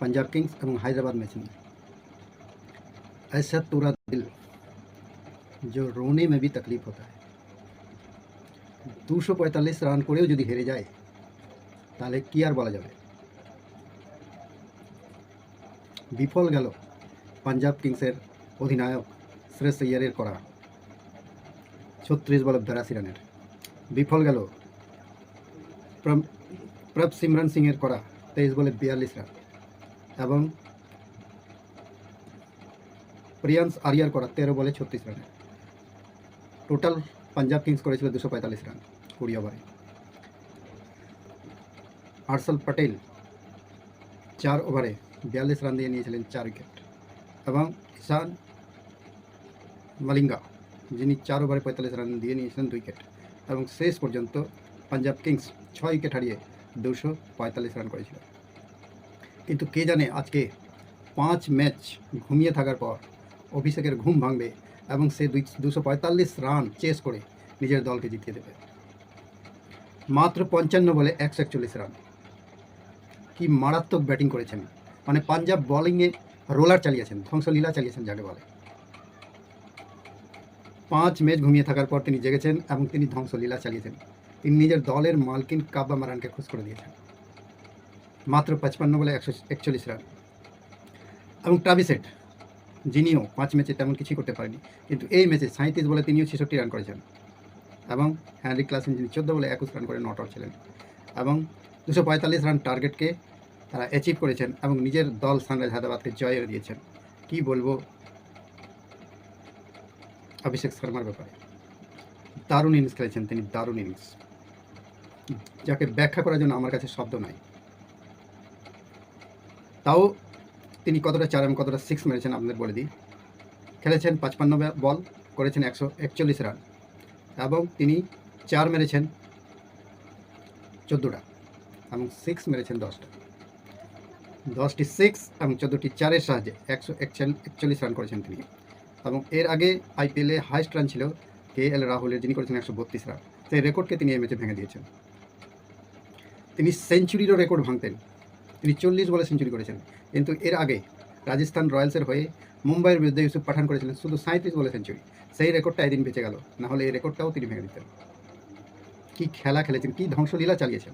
Punjab Kings এবং Hyderabad match में ऐसा तुरा दिल जो रोने में भी तकलीफ होता है দুশো পঁয়তাল্লিশ রান করেও যদি হেরে যায় তাহলে কি আর বলা যাবে বিফল গেল পাঞ্জাব কিংসের অধিনায়ক শ্রেয়স আইয়ারের করা ছত্রিশ বলে বেরাশি রানের বিফল গেল প্রম- প্রভ সিমরন সিংয়ের করা তেইশ বলে বিয়াল্লিশ রান এবং প্রিয়াংশ আরিয়ার করা তেরো বলে ছত্রিশ রানে। টোটাল পাঞ্জাব কিংস করেছিল দুশো পঁয়তাল্লিশ রান কুড়ি ওভারে হর্ষল পটেল চার ওভারে বিয়াল্লিশ রান দিয়ে নিয়েছিলেন চার উইকেট এবং ঈশান মালিঙ্গা যিনি চার ওভারে পঁয়তাল্লিশ রান দিয়ে নিয়েছিলেন দুই উইকেট এবং শেষ পর্যন্ত পাঞ্জাব কিংস ছয় উইকেট হারিয়ে দুশো পঁয়তাল্লিশ রান করেছিল। কিন্তু কে জানে আজকে পাঁচ ম্যাচ ঘুমিয়ে থাকার পর অভিষেকের ঘুম ভাঙবে এবং সে দুই দুশো পঁয়তাল্লিশ রান চেস করে নিজের দলকে জিতিয়ে দেবে। মাত্র পঞ্চান্ন বলে একশো একচল্লিশ রান। কি মারাত্মক ব্যাটিং করেছেন। মানে পাঞ্জাব বোলিংয়ে রোলার চালিয়েছেন, ধ্বংসলীলা চালিয়েছেন যাকে বলে। পাঁচ ম্যাচ ঘুমিয়ে থাকার পর তিনি জেগেছেন এবং তিনি ধ্বংসলীলা চালিয়েছেন। তিনি নিজের দলের মালকিন কাব্বা মারানকে খুশ করে দিয়েছেন। মাত্র পঁচপান্ন বলে একশো একচল্লিশ রান। এবং ট্রাভিসেট যিনিও পাঁচ ম্যাচে তেমন কিছুই করতে পারেনি। কিন্তু এই ম্যাচে সাঁত্রিশ বলে তিনিও ছেষট্টি রান করেছেন। এবং হ্যানরি ক্লাসেন, যিনি চোদ্দ বলে একুশ রান করে নট আউট ছিলেন। এবং দুশো পঁয়তাল্লিশ রান টার্গেটকে তারা অ্যাচিভ করেছেন এবং নিজের দল সানরাইজ হায়দ্রাবাদকে জয় দিয়েছেন। কি বলব? অভিষেক শর্মার ব্যাপারে। দারুণ ইনিংস খেলেছেন তিনি, দারুণ ইনিংস যাকে ব্যাখ্যা করার জন্য আমার কাছে শব্দ নাই। তাও তিনি কতটা চার এবং কতটা সিক্স মেরেছেন আপনাদের বলে দিই। খেলেছেন পাঁচপান্ন বল, করেছেন একশো একচল্লিশ রান এবং তিনি চার মেরেছেন চোদ্দোটা এবং সিক্স মেরেছেন দশটা। দশটি সিক্স এবং চোদ্দোটি চারের সাহায্যে একশো একচল্লিশ রান করেছেন তিনি এবং এর আগে আইপিএলে হাইস্ট রান ছিল কে এল রাহুলের, যিনি করেছেন একশো বত্রিশ রান। সেই রেকর্ডকে তিনি এই ম্যাচে ভেঙে দিয়েছেন। তিনি সেঞ্চুরিরও রেকর্ড ভাঙতেন। তিনি চল্লিশ বলে সেঞ্চুরি করেছেন। কিন্তু এর আগে রাজস্থান রয়্যালসের হয়ে মুম্বাইয়ের বিরুদ্ধে ইউসুফ পাঠান করেছিলেন, শুধু সাঁত্রিশ বলে সেঞ্চুরি। সেই রেকর্ডটা এদিন বেঁচে গেল না হলে এই রেকর্ডটাও তিনি ভেঙে দিতেন। কী খেলা খেলেছেন, কী ধ্বংসলীলা চালিয়েছেন।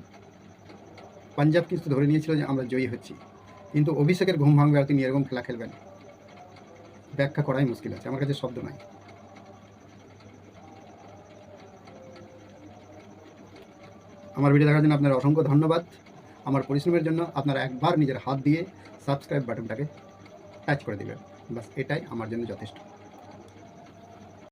পাঞ্জাব কিন্তু ধরে নিয়েছিল যে আমরা জয়ী হচ্ছি। কিন্তু অভিষেকের ঘুম ভাঙবে আর তিনি এরকম খেলা খেলবেন। ব্যাখ্যা করাই মুশকিল আছে, আমার কাছে শব্দ নাই। আমার ভিডিও দেখার জন্য আপনার অসংখ্য ধন্যবাদ। আমার পরিশ্রমের জন্য আপনারা একবার নিজের হাত দিয়ে সাবস্ক্রাইব বাটনটাকে টাচ করে দেবেন। বাস এটাই আমার জন্য যথেষ্ট।